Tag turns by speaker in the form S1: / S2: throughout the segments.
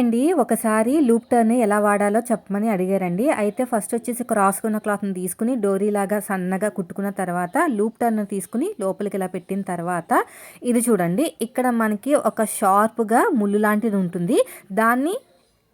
S1: అండి ఒకసారి loop turn ఎలా వాడాలో చెప్పమని అడిగారండి. అయితే ఫస్ట్ వచ్చేసి క్రాస్ ఉన్న క్లాత్ని తీసుకుని డోరీ లాగా సన్నగా కుట్టుకున్న తర్వాత లూప్ టర్న్ తీసుకుని లోపలికి ఇలా పెట్టిన తర్వాత ఇది చూడండి ఇక్కడ మనకి ఒక షార్ప్గా ముళ్ళు లాంటిది ఉంటుంది. దాన్ని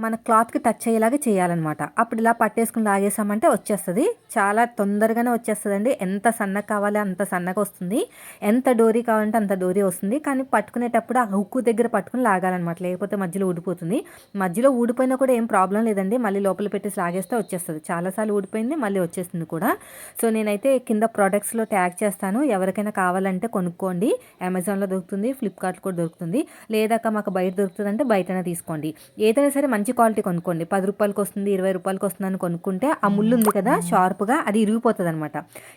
S1: మన క్లాత్కి టచ్ అయ్యేలాగా చేయాలన్నమాట. అప్పుడు ఇలా పట్టేసుకుని లాగేసామంటే వచ్చేస్తుంది. చాలా తొందరగానే వచ్చేస్తుందండి. ఎంత సన్నగా కావాలి అంత సన్నగా వస్తుంది. ఎంత డోరీ కావాలంటే అంత డోరీ వస్తుంది. కానీ పట్టుకునేటప్పుడు ఆ హుక్కు దగ్గర పట్టుకుని లాగాలన్నమాట. లేకపోతే మధ్యలో ఊడిపోతుంది. మధ్యలో ఊడిపోయినా కూడా ఏం ప్రాబ్లం లేదండి. మళ్ళీ లోపల పెట్టేసి లాగేస్తే వచ్చేస్తుంది. చాలాసార్లు ఊడిపోయింది మళ్ళీ వచ్చేస్తుంది కూడా. సో నేనైతే కింద ప్రోడక్ట్స్లో ట్యాగ్ చేస్తాను. ఎవరికైనా కావాలంటే కొనుక్కోండి. అమెజాన్లో దొరుకుతుంది ఫ్లిప్కార్ట్లో కూడా దొరుకుతుంది. లేదాక మాకు బయట దొరుకుతుందంటే బయటనే తీసుకోండి. ఏదైనా సరే మంచి మంచి క్వాలిటీ కొనుక్కోండి. పది రూపాయలకి వస్తుంది ఇరవై రూపాయలకి వస్తుంది అని కొనుక్కుంటే ఆ ముళ్ళు ఉంది కదా షార్ప్గా అది ఇరిగిపోతుంది అనమాట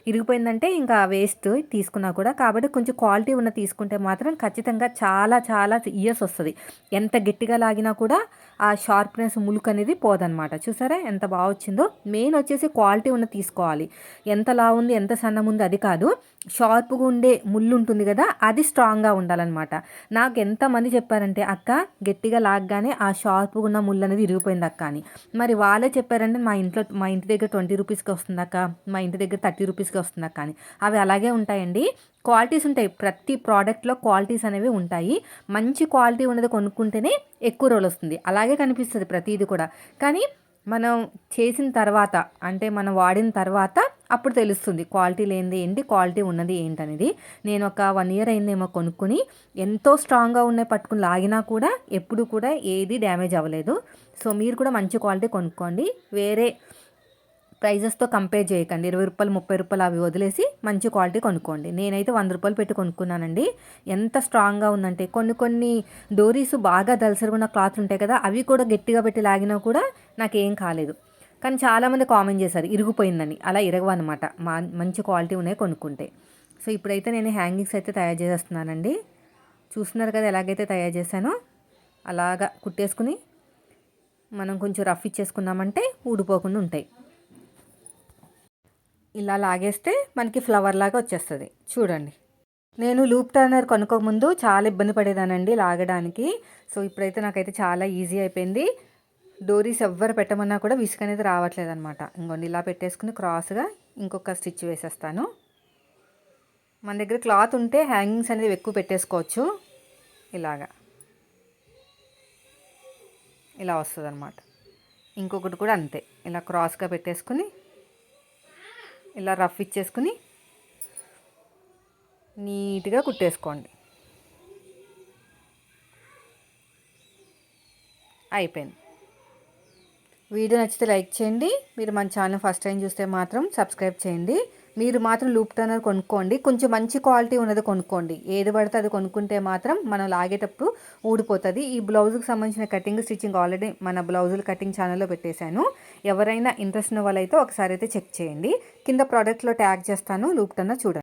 S1: ఇరిగిపోయిందంటే ఇంకా వేస్ట్ తీసుకున్నా కూడా. కాబట్టి కొంచెం క్వాలిటీ ఉన్న తీసుకుంటే మాత్రం ఖచ్చితంగా చాలా చాలా ఇయర్స్ వస్తుంది. ఎంత గట్టిగా లాగినా కూడా ఆ షార్ప్నెస్ ములుకు అనేది పోదనమాట చూసారా ఎంత బాగా వచ్చిందో? మెయిన్ వచ్చేసి క్వాలిటీ ఉన్న తీసుకోవాలి. ఎంత లా ఉంది ఎంత సన్నం ఉంది అది కాదు. షార్ప్గా ఉండే ముళ్ళు ఉంటుంది కదా అది స్ట్రాంగ్గా ఉండాలన్నమాట. నాకు ఎంతమంది చెప్పారంటే అక్క గట్టిగా లాగ్గానే ఆ షార్ప్గా ఉన్న ముళ్ళు అనేది ఇరిగిపోయింది అక్క అని. మరి వాళ్ళే చెప్పారంటే మా ఇంట్లో మా ఇంటి దగ్గర ట్వంటీ రూపీస్కి వస్తుంది అక్క మా ఇంటి దగ్గర థర్టీ రూపీస్కి వస్తుంది అక్క అని. అవి అలాగే ఉంటాయండి. క్వాలిటీస్ ఉంటాయి. ప్రతి ప్రోడక్ట్లో క్వాలిటీస్ అనేవి ఉంటాయి. మంచి క్వాలిటీ ఉన్నది కొనుక్కుంటేనే ఎక్కువ రోజులు వస్తుంది. అలాగే కనిపిస్తుంది ప్రతిది కూడా. కానీ మనం చేసిన తర్వాత అంటే మనం వాడిన తర్వాత అప్పుడు తెలుస్తుంది క్వాలిటీ లేనిది ఏంటి క్వాలిటీ ఉన్నది ఏంటనేది. నేను ఒక వన్ ఇయర్ అయిందేమో కొనుక్కుని ఎంతో స్ట్రాంగ్గా ఉన్నాయి పట్టుకుని లాగినా కూడా ఎప్పుడు కూడా ఏది డ్యామేజ్ అవ్వలేదు. సో మీరు కూడా మంచి క్వాలిటీ కొనుక్కోండి. వేరే ప్రైజెస్తో కంపేర్ చేయకండి. ఇరవై రూపాయలు ముప్పై రూపాయలు అవి వదిలేసి మంచి క్వాలిటీ కొనుక్కోండి. నేనైతే వంద రూపాయలు పెట్టి కొనుక్కున్నానండి. ఎంత స్ట్రాంగ్గా ఉందంటే కొన్ని కొన్ని డోరీస్ బాగా దలసరుగున్న క్లాత్ ఉంటాయి కదా అవి కూడా గట్టిగా పెట్టి లాగినా కూడా నాకేం కాలేదు. కానీ చాలామంది కామెంట్ చేశారు ఇరిగిపోయిందని. అలా ఇరగవన్నమాట. మా మంచి క్వాలిటీ ఉన్నాయి కొనుక్కుంటే. సో ఇప్పుడైతే నేను హ్యాంగింగ్స్ అయితే తయారు చేసేస్తున్నానండి. చూస్తున్నారు కదా ఎలాగైతే తయారు చేశానో? అలాగా కుట్టేసుకుని మనం కొంచెం రఫ్ ఇచ్చేసుకున్నామంటే ఊడిపోకుండా ఉంటాయి. ఇలా లాగేస్తే మనకి ఫ్లవర్ లాగా వచ్చేస్తుంది. చూడండి. నేను లూప్ టర్నర్ కొనుక్కోకముందు చాలా ఇబ్బంది పడేదానండి లాగడానికి. సో ఇప్పుడైతే నాకైతే చాలా ఈజీ అయిపోయింది. డోరీస్ ఎవ్వరు పెట్టమన్నా కూడా విసుగు అనేది రావట్లేదు అనమాట ఇంకొన్ని ఇలా పెట్టేసుకుని క్రాస్గా ఇంకొక స్టిచ్ వేసేస్తాను. మన దగ్గర క్లాత్ ఉంటే హ్యాంగింగ్స్ అనేది ఎక్కువ పెట్టేసుకోవచ్చు. ఇలాగా. ఇలా వస్తుంది అనమాట ఇంకొకటి కూడా అంతే. ఇలా క్రాస్గా పెట్టేసుకుని ఇలా రఫ్ ఇచ్చేసుకుని నీట్గా కుట్టేసుకోండి. అయిపోయింది. వీడియో నచ్చితే లైక్ చేయండి. మీరు మన ఛానల్ ఫస్ట్ టైం చూస్తే మాత్రం సబ్స్క్రైబ్ చేయండి. మీరు మాత్రం లూప్ టర్నర్ కొనుక్కోండి. కొంచెం మంచి క్వాలిటీ ఉన్నది కొనుక్కోండి. ఏది పడితే అది కొనుక్కుంటే మాత్రం మనం లాగేటప్పుడు ఊడిపోతుంది. ఈ బ్లౌజ్కి సంబంధించిన కటింగ్ స్టిచ్చింగ్ ఆల్రెడీ మన బ్లౌజులు కటింగ్ ఛానల్లో పెట్టేశాను. ఎవరైనా ఇంట్రెస్ట్ ఉన్న వాళ్ళైతే ఒకసారి అయితే చెక్ చేయండి. కింద ప్రోడక్ట్లో ట్యాగ్ చేస్తాను. లూప్ టర్నర్ చూడండి.